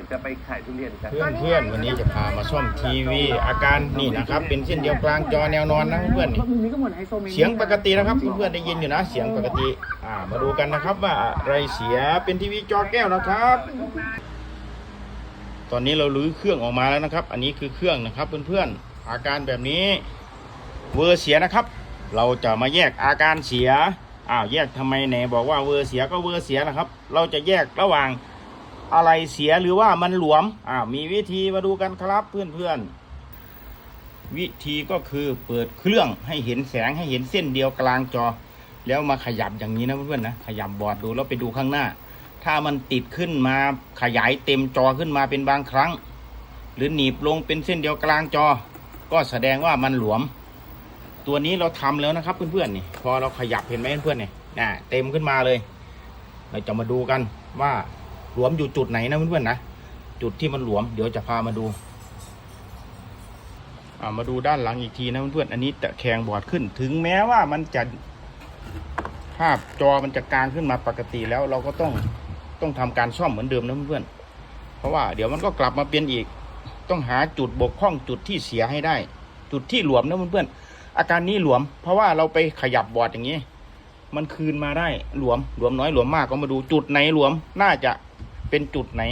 เนี่ยจะไปขายทุเรียนกันเพื่อนเพื่อนวันนี้จะพามาซ่อมทีวีอาการนี่นะครับ เป็นเส้นเดียวกลางจอแนวนอนนะเพื่อนๆนี่มุมนี้ก็เหมือนไฮโซเมเสียงปกตินะครับเพื่อนๆได้ยินอยู่นะเสียงปกติอ่ามาดูกันนะครับว่าอะไรเสียเป็นทีวีจอแก้วนะครับ ตอนนี้เราลื้อเครื่องออกมาแล้วนะครับ อันนี้คือเครื่องนะครับเพื่อนๆอาการแบบนี้เวอร์เสียนะครับ เราจะมาแยกอาการเสียอ้าวแยกทำไมไหนบอกว่าเวอร์เสียก็เวอร์เสียนะครับ เราจะแยกระหว่าง อะไรเสียหรือว่ามันหลวมอ่ามีวิธีมาดูกันครับเพื่อนๆ วิธีก็คือเปิดเครื่องให้เห็นแสงให้เห็นเส้นเดียวกลางจอ แล้วมาขยับอย่างนี้นะเพื่อนๆนะขยับบอร์ดดูแล้วไปดูข้างหน้า ถ้ามันติดขึ้นมาขยายเต็มจอขึ้นมาเป็นบางครั้ง หรือหนีบลงเป็นเส้นเดียวกลางจอ ก็แสดงว่ามันหลวม ตัวนี้เราทำแล้วนะครับเพื่อนๆนี่พอเราขยับเห็นไหมเพื่อนๆนี่น่ะเต็มขึ้นมาเลย เราจะมาดูกันว่า หลวมอยู่จุดไหนนะเพื่อนๆนะจุดที่มันหลวมเดี๋ยวจะพามาดูอ่ามาดูด้านหลังอีกทีนะเพื่อนๆอันนี้ตะแคงบอดขึ้น ถึงแม้ว่ามันจะภาพจอมันจะกลางขึ้นมาปกติแล้วเราก็ต้องต้องทำการซ่อมเหมือนเดิมนะเพื่อนๆเพราะว่าเดี๋ยวมันก็กลับมาเป็นอีก ต้องหาจุดบกพร่องจุดที่เสียให้ได้ จุดที่หลวมนะเพื่อนๆอาการนี้หลวม เพราะว่าเราไปขยับบอดอย่างนี้ มันคืนมาได้หลวมหลวมน้อยหลวมมากก็มาดูจุดไหนหลวมน่าจะ เป็นจุดไหน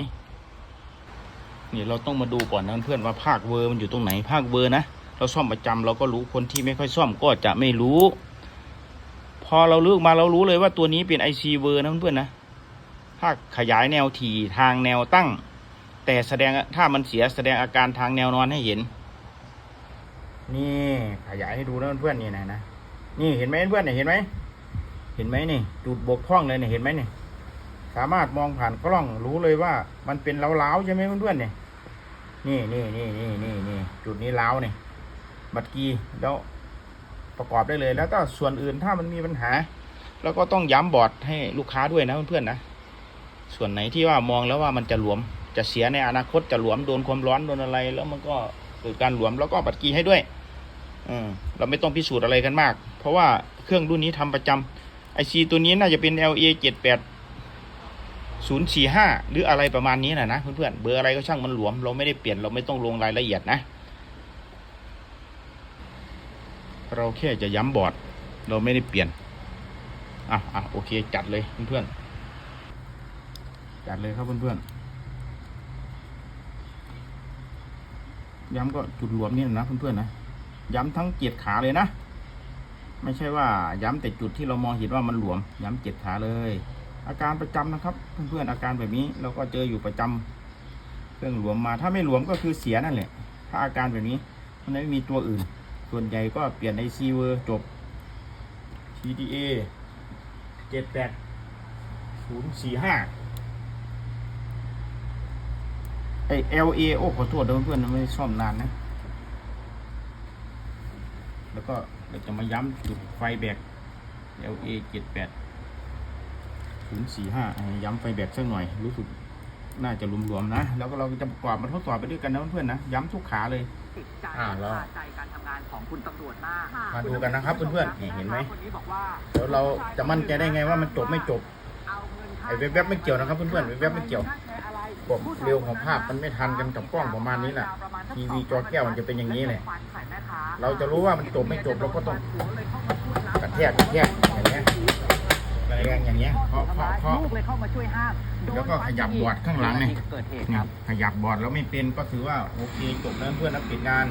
นี่เราต้องมาดูก่อนนะเพื่อนว่าภาคเวอร์มันอยู่ตรงไหน ภาคเวอร์นะเราซ่อมประจำเราก็รู้คนที่ไม่ค่อยซ่อมก็จะไม่รู้ พอเราเลือกมาเรารู้เลยว่าตัวนี้เป็น IC เวอร์นะเพื่อนนะถ้าขยายแนวถี่ทางแนวตั้ง แต่แสดงถ้ามันเสียแสดงอาการทางแนวนอนให้เห็น นี่ขยายให้ดูนะเพื่อนนี่นะนะนี่เห็นไหมเพื่อนเนี่ยเห็นไหมเห็นไหมนี่จุดบกพร่องเลยเนี่ยเห็นไหมนี่ สามารถมองผ่านกล้องรู้เลยว่า มันเป็นเล้าๆใช่ไหมเพื่อนๆเนี่ยนี่นี่นี่นี่นี่นี่จุดนี้เล้าเนี่ยบัตรกีแล้วประกอบได้เลย แล้วก็ส่วนอื่นถ้ามันมีปัญหา แล้วก็ต้องย้ำบอร์ดให้ลูกค้าด้วยนะเพื่อนๆนะส่วนไหนที่ว่ามองแล้วว่ามันจะหลวม จะเสียในอนาคตจะหลวมโดนความร้อนโดนอะไร แล้วมันก็เกิดการหลวมแล้วก็บัดกีให้ด้วยอืมเราไม่ต้องพิสูจน์อะไรกันมาก เพราะว่าเครื่องรุ่นนี้ทำประจำไอซีตัวนี้น่าจะเป็น LA 7 8 0 4 5หรืออะไรประมาณนี้นะนะเพื่อนๆเบอร์อะไรก็ช่างมันหลวม เราไม่ได้เปลี่ยนเราไม่ต้องลงรายละเอียดนะ เราแค่จะย้ำบอร์ด เราไม่ได้เปลี่ยนอะอะโอเคจัดเลยเพื่อนๆจัดเลยครับเพื่อนๆย้ำก็จุดรวมนี่นะเพื่อนๆนะย้ำทั้งเจ็ดขาเลยนะ ไม่ใช่ว่าย้ำแต่จุดที่เรามองเห็นว่ามันหลวม ย้ำเจ็ดขาเลย อาการประจำนะครับ เพื่อนๆอาการแบบนี้เราก็เจออยู่ประจำเครื่องหลวมมา ถ้าไม่หลวมก็คือเสียนั่นแหละ ถ้าอาการแบบนี้มันไม่มีตัวอื่น ส่วนใหญ่ก็เปลี่ยนไอซีเวอร์จบ TDA เจ็ดแปดศูนย์สี่ห้าไอ LA โอ้ขอโทษด้วยเพื่อนๆไม่ซ่อมนานนะ แล้วก็เราจะมาย้ำจุดไฟแบก LA เจ็ดแปด ศูนย์สี่ห้าย้ำไฟแบกสักหน่อย รู้สึกน่าจะรวมๆนะ แล้วก็เราจะประกอบมาทดสอบไปด้วยกันนะเพื่อนๆนะ ย้ำทุกขาเลยติดใจอ่าแล้วคาใจการทำงานของคุณตำรวจมากมาดูกันนะครับเพื่อนๆนี่เห็นไหมคนนี้บอกว่าเดี๋ยวเราจะมั่นใจได้ไงว่ามันจบไม่จบเอาเงินค่าไอ้แวบๆไม่เกี่ยวนะครับเพื่อนๆแวบๆไม่เกี่ยวผมเร็วของภาพมันไม่ทันกันกับกล้องประมาณนี้แหละทีวีจอแก้วมันจะเป็นอย่างนี้แหละเราจะรู้ว่ามันจบไม่จบเราก็ต้องกระแทกกระแทกอย่างเงี้ย แรงอย่างเงี้ยเคาะเคาะเคาะ ลูกเลยเข้ามาช่วยห้ามแล้วก็ขยับบอร์ดข้างหลังเนี่ย เกิดเหตุคนี่รับขยับบอร์ดแล้วไม่เป็นก็ถือว่าโอเคจบแล้วเพื่อนนักปิดงาน